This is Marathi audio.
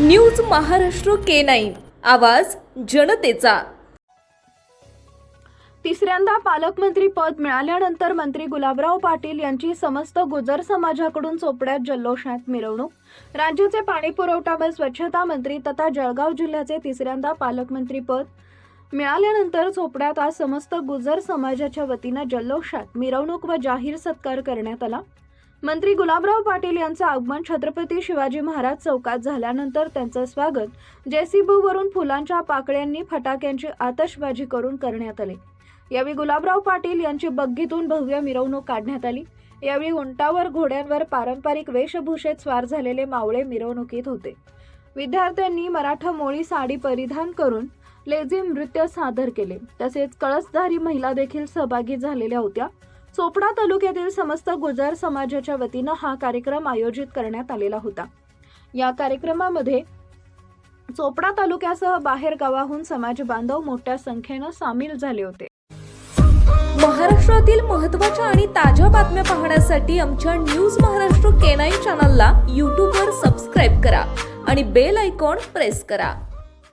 News Maharashtra K nine. आवाज जनतेचा. तिसऱ्यांदा पालकमंत्री पद मिळाल्यानंतर मंत्री गुलाबराव पाटील यांची समस्त गुजर समाजाकडून चोपड्यात जल्लोषात मिरवणूक. राज्याचे पाणी पुरवठा व स्वच्छता मंत्री तथा जळगाव जिल्ह्याचे तिसऱ्यांदा पालकमंत्री पद मिळाल्यानंतर चोपड्यात आज समस्त गुजर समाजाच्या वतीनं जल्लोषात मिरवणूक व जाहीर सत्कार करण्यात आला. मंत्री गुलाबराव पाटील यांचं आगमन छत्रपती शिवाजी महाराज चौकात झाल्यानंतर त्यांचं स्वागत जेसीबीवरून फुलांच्या पाकळ्यांनी फटाक्यांची आतषबाजी करून करण्यात आले. यावेळी गुलाबराव पाटील यांची बग्गीतून भव्य मिरवणूक काढण्यात आली. यावेळी उंटावर घोड्यांवर पारंपरिक वेशभूषेत स्वार झालेले मावळे मिरवणुकीत होते. विद्यार्थ्यांनी मराठा मोळी साडी परिधान करून लेझिम नृत्य सादर केले. तसेच कळसधारी महिला देखील सहभागी झालेल्या होत्या. चोपडा तालुक्यातील समस्त गुजर समाजाच्या वतीनं हा कार्यक्रम आयोजित करण्यात आलेला होता. या कार्यक्रमामध्ये चोपडा तालुक्यासह बाहेर गावाहून समाज बांधव मोठ्या संख्येनं सामील झाले होते. महाराष्ट्रातील महत्त्वाच्या आणि ताज्या बातम्या पाहण्यासाठी आमच्या न्यूज महाराष्ट्र केनाई चॅनलला यूट्यूबवर सबस्क्राईब करा आणि बेल आयकॉन प्रेस करा.